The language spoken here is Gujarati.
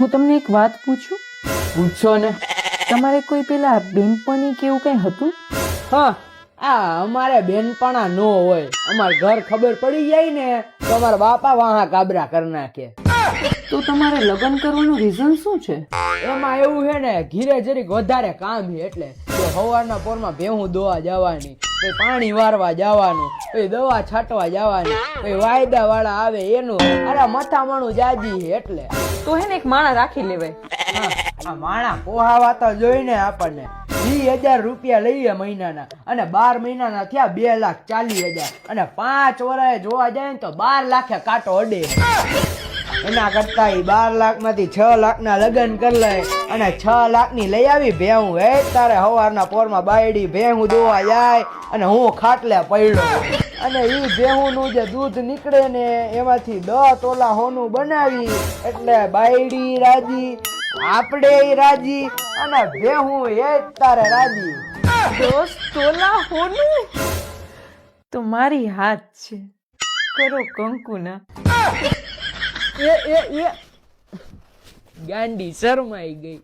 હું તમને એક વાત પૂછું? પૂછો ને. તમારે કોઈ પેલા બેનપણી કે એવું કઈ હતું? હા આ અમારે બેનપણા નો હોય. અમાર ઘર ખબર પડી જાય ને તો અમારા બાપા વાહા કાબરા કરી નાખે. તો તમારે લગ્ન કરવાનું રીઝન શું છે? એમાં એવું છે ને ઘીરે જરીક વધારે કામ છે એટલે જો સવારના પોરમાં ભેહું દોવા જવાની. પછી પાણી વારવા જવાનું પછી દવા છાંટવા જવાની પછી વાયદા વાળા આવે એનું. અરે મથામણું જાજી એટલે. તો હે ને એક માણા રાખી લેવાય. હા, આ માણા પોહાવા તો જોઈને આપણને વીસ હજાર રૂપિયા લઈએ મહિનાના. અને બાર મહિનાના થયા બે લાખ ચાલીસ હજાર. અને પાંચ વર્ષે જોવા જાય ને તો બાર લાખે કાંટો અડે. એના કરતા એ બાર લાખમાંથી છ લાખ ના લગ્ન કરી લે અને છ લાખની લઈ આવી ભેહું. હે, તારે સવારના પોરમાં બાયડી ભેહું દોવા જાય અને હું ખાટલે પડ્યો. અને એ ભેહુંનું જે દૂધ નીકળે ને એમાંથી દસ તોલા હોનું બનાવી. એટલે બાયડી રાજી આપણે રાજી, અને ભેહું એ તારે રાજી. દોસ્ત તોલા હોનું? તો મારી હાથ છે. કરો કંકુના. એ એ એ ગાંડી શરમાઈ ગઈ